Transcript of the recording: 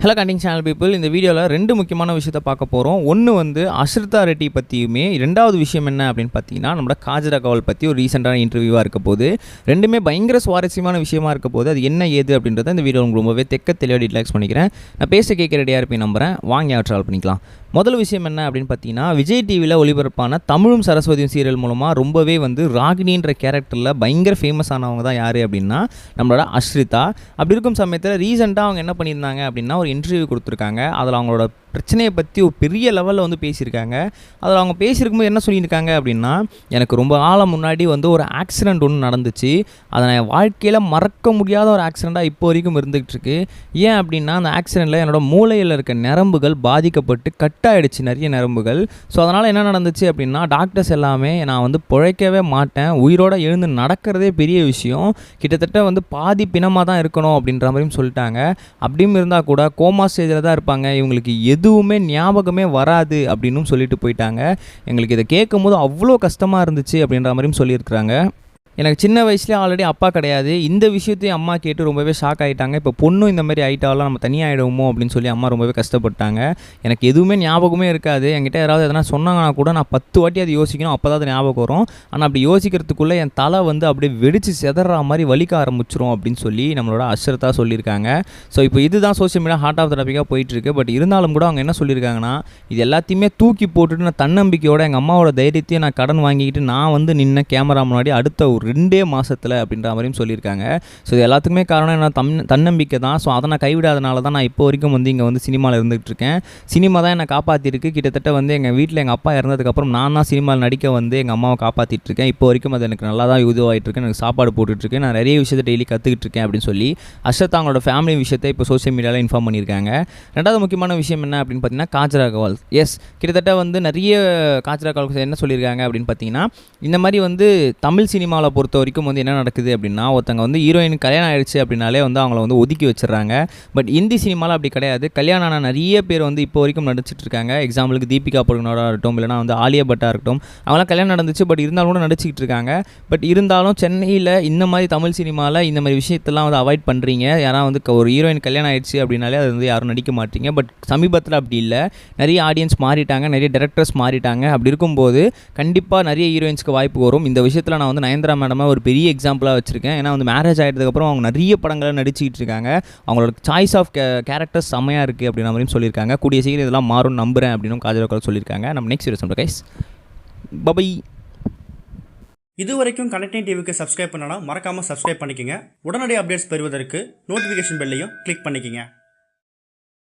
Hello கண்டிங் channel people இந்த வீடியோவில் ரெண்டு முக்கியமான விஷயத்தை பார்க்க போகிறோம் ஒன்று வந்து அஸ்ரிதா ரெட்டி பற்றியுமே ரெண்டாவது விஷயம் என்ன அப்படின்னு பார்த்தீங்கன்னா நம்மளோட காஜரா கவல் பற்றி ஒரு ரீசெண்டான இன்டர்வியூவாக இருக்க போது ரெண்டுமே பயங்கர சுவாரஸ்யமான விஷயமா இருக்க போது அது என்ன ஏது அப்படின்றத இந்த வீடியோ உங்களுக்கு ரொம்பவே தெக்க தெளிவாக டீட்டெயில்ஸ் பண்ணிக்கிறேன். நான் பேச கேட்க ரெடியாக இருப்பேன் நம்புறேன். வாங்கி ட்ராவல் பண்ணிக்கலாம். முதல் விஷயம் என்ன அப்படின்னு பார்த்தீங்கன்னா விஜய் டிவியில் ஒளிபரப்பான தமிழும் சரஸ்வதியும் சீரியல் மூலமாக ரொம்பவே வந்து ராகினின்ற கேரக்டரில் பயங்கர ஃபேமஸ் ஆனவங்க தான் யார் அப்படின்னா நம்மளோட அஸ்ரிதா. அப்படி இருக்கும் சமயத்தில் ரீசெண்டாக அவங்க என்ன பண்ணியிருந்தாங்க அப்படின்னா ஒரு இன்டர்வியூ கொடுத்துருக்காங்க. அதில் அவங்களோட பிரச்சனையை பற்றி ஒரு பெரிய லெவலில் வந்து பேசியிருக்காங்க. அதில் அவங்க பேசியிருக்கும்போது என்ன சொல்லியிருக்காங்க அப்படின்னா எனக்கு ரொம்ப காலம் முன்னாடி வந்து ஒரு ஆக்சிடெண்ட் ஒன்று நடந்துச்சு. அதை நான் என் வாழ்க்கையில் மறக்க முடியாத ஒரு ஆக்சிடெண்ட்டாக இப்போ வரைக்கும் இருந்துகிட்டு இருக்கு ஏன் அப்படின்னா அந்த ஆக்சிடெண்ட்டில் என்னோட மூளையில் இருக்க நரம்புகள் பாதிக்கப்பட்டு கட் ஆயிடுச்சு நிறைய நரம்புகள். ஸோ அதனால் என்ன நடந்துச்சு அப்படின்னா டாக்டர்ஸ் எல்லாமே நான் வந்து பிழைக்கவே மாட்டேன். உயிரோடு எழுந்து நடக்கிறதே பெரிய விஷயம். கிட்டத்தட்ட வந்து பாதி பிணமாக தான் இருக்கணும் அப்படின்ற மாதிரியும் சொல்லிட்டாங்க. அப்படியும் இருந்தால் கூட கோமா ஸ்டேஜில் தான் இருப்பாங்க. இவங்களுக்கு எது எதுவுமே ஞாபகமே வராது அப்படின்னும் சொல்லிட்டு போயிட்டாங்க. எங்களுக்கு இதை கேட்கும் போது அவ்வளோ கஷ்டமாக இருந்துச்சு அப்படின்ற மாதிரியும் சொல்லியிருக்கிறாங்க. எனக்கு சின்ன வயசுலேயே ஆல்ரெடி அப்பா கிடையாது. இந்த விஷயத்தையும் அம்மா கேட்டு ரொம்பவே ஷாக் ஆகிட்டாங்க இப்போ பொண்ணும் இந்த மாதிரி ஆகிட்டாலும் நம்ம தனியாக ஆகிடுவோமோ அப்படின்னு சொல்லி அம்மா ரொம்பவே கஷ்டப்பட்டாங்க. எனக்கு எதுவுமே ஞாபகமே இருக்காது. என்கிட்ட யாராவது எதனா சொன்னாங்கன்னா கூட நான் பத்து வாட்டி அது யோசிக்கணும். அப்போ தான் அது ஞாபகம் வரும். ஆனால் அப்படி யோசிக்கிறதுக்குள்ளே என் தலை வந்து அப்படியே வெடிச்சு செதற மாதிரி வலிக்க ஆரம்பிச்சிரும் அப்படின்னு சொல்லி நம்மளோட அஷ்ரத்தா சொல்லியிருக்காங்க. ஸோ இப்போ இதுதான் social media heart of the டாப்பிக்காக போயிட்டுருக்கு. பட் இருந்தாலும் கூட அவங்க என்ன சொல்லியிருக்காங்கன்னா இது எல்லாத்தையுமே தூக்கி போட்டுட்டு நான் தன்னம்பிக்கையோட எங்கள் அம்மாவோட தைரியத்தையும் நான் கடன் வாங்கிக்கிட்டு நான் வந்து நின்ன கேமரா முன்னாடி அடுத்த ஒரு ரெண்டே மாதத்தில் அப்படின்ற மாதிரியும் சொல்லியிருக்காங்க. ஸோ இது எல்லாத்துக்குமே காரணம் என்ன தம் தன்னம்பிக்கை தான். ஸோ அதை நான் கைவிடாதனால தான் நான் இப்போ வரைக்கும் வந்து இங்கே வந்து சினிமாவில் இருந்துகிட்டு இருக்கேன். சினிமா தான் என்னை காப்பாற்றிருக்கு கிட்டத்தட்ட வந்து எங்கள் வீட்டில் எங்கள் அப்பா இறந்ததுக்கப்புறம் நான் தான் சினிமாவில் நடிக்க வந்து எங்கள் அம்மாவை காப்பாற்றிட்டு இருக்கேன். இப்போ வரைக்கும் அது எனக்கு நல்லா தான் இதுவாகிட்டு இருக்கு. எனக்கு சாப்பாடு போட்டுட்ருக்கேன் நான் நிறைய விஷயத்தை டெய்லி கற்றுக்கிட்டு இருக்கேன் அப்படின்னு சொல்லி அஷத் அவங்களோட ஃபேமிலி விஷயத்தை இப்போ சோஷியல் மீடியாவில் இன்ஃபார்ம் பண்ணியிருக்காங்க. ரெண்டாவது முக்கியமான விஷயம் என்ன அப்படின்னு பார்த்தீங்கன்னா காஜ் அகர்வால். எஸ் கிட்டத்தட்ட வந்து நிறைய காஜ் அகர்வால் என்ன சொல்லியிருக்காங்க அப்படின்னு பார்த்தீங்கன்னா இந்த மாதிரி வந்து தமிழ் சினிமாவில் பொறுத்த வரைக்கும் வந்து என்ன நடக்குது அப்படின்னா ஒருத்தங்க வந்து ஹீரோயின் கல்யாணம் ஆயிடுச்சு அப்படின்னாலே வந்து அவங்கள வந்து ஒதுக்கி வச்சிடறாங்க. பட் இந்தி சினிமாவில் அப்படி கிடையாது. கல்யாணம் ஆனால் நிறைய பேர் வந்து இப்போ வரைக்கும் நடிச்சிட்டு இருக்காங்க. எக்ஸாம்பிளுக்கு தீபிகா படுகனோட இருக்கட்டும் இல்லைனா வந்து ஆலியா பட்டா இருக்கட்டும் அவங்களாம் கல்யாணம் நடந்துச்சு பட் இருந்தாலும் கூட நடிச்சிக்கிட்டு இருக்காங்க. பட் இருந்தாலும் சென்னையில் இந்த மாதிரி தமிழ் சினிமாவில் இந்த மாதிரி விஷயத்தெல்லாம் வந்து அவாய்ட் பண்ணுறீங்க யாராவது வந்து ஒரு ஹீரோயின் கல்யாணம் ஆயிடுச்சு அப்படின்னாலே அது வந்து யாரும் நடிக்க மாட்டீங்க. பட் சமீபத்தில் அப்படி இல்லை. நிறைய ஆடியன்ஸ் மாறிட்டாங்க. நிறைய டேரக்டர்ஸ் மாறிட்டாங்க. அப்படி இருக்கும்போது கண்டிப்பாக நிறைய ஹீரோயின்ஸ்க்கு வாய்ப்பு வரும். இந்த விஷயத்தில் நான் வந்து நயன்தரா மேடமை ஒரு பெரிய எக்ஸாம்பிளாக வச்சுருக்கேன். ஏன்னா வந்து மேரேஜ் ஆகிட்டதுக்கப்புறம் அவங்க நிறைய படங்களை நடிச்சிக்கிட்டு இருக்காங்க. அவங்களோட சாய்ஸ் ஆஃப் கேரக்டர்ஸ் செம்மையாக இருக்குது அப்படின்ற மாதிரியும் சொல்லியிருக்காங்க. கூடிய சீக்கிரம் இதெல்லாம் மாறும் நம்புகிறேன் அப்படின்னு காஜரோக்கால் சொல்லியிருக்காங்க. நம்ம நெக்ஸ்ட் வீடியோ கைஸ் பபை இது வரைக்கும் கனெக்டிங் டிவிக்கு சப்ஸ்கிரைப் பண்ணனா மறக்காமல் சப்ஸ்கிரைப் பண்ணிக்கங்க. உடனடி அப்டேட்ஸ் பெறுவதற்கு நோட்டிஃபிகேஷன் பெல்லையும் கிளிக் பண்ணிக்கங்க.